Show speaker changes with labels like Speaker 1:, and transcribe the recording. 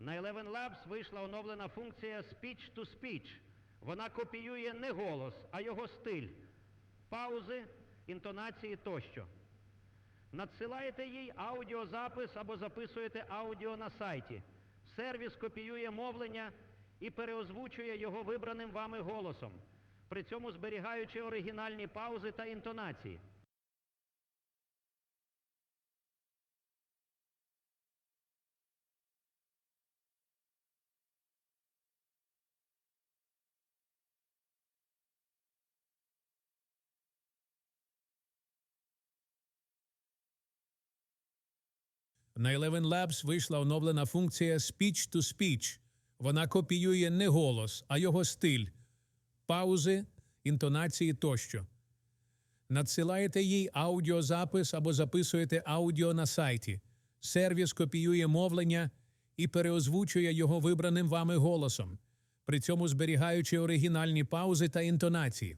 Speaker 1: На Eleven Labs вийшла оновлена функція Speech to Speech. Вона копіює не голос, а його стиль, паузи, інтонації тощо. Надсилаєте їй аудіозапис або записуєте аудіо на сайті. Сервіс копіює мовлення і переозвучує його вибраним вами голосом, при цьому зберігаючи оригінальні паузи та інтонації.
Speaker 2: На Eleven Labs вийшла оновлена функція Speech to Speech. Вона копіює не голос, а його стиль, паузи, інтонації тощо. Надсилаєте їй аудіозапис або записуєте аудіо на сайті. Сервіс копіює мовлення і переозвучує його вибраним вами голосом, при цьому зберігаючи оригінальні паузи та інтонації.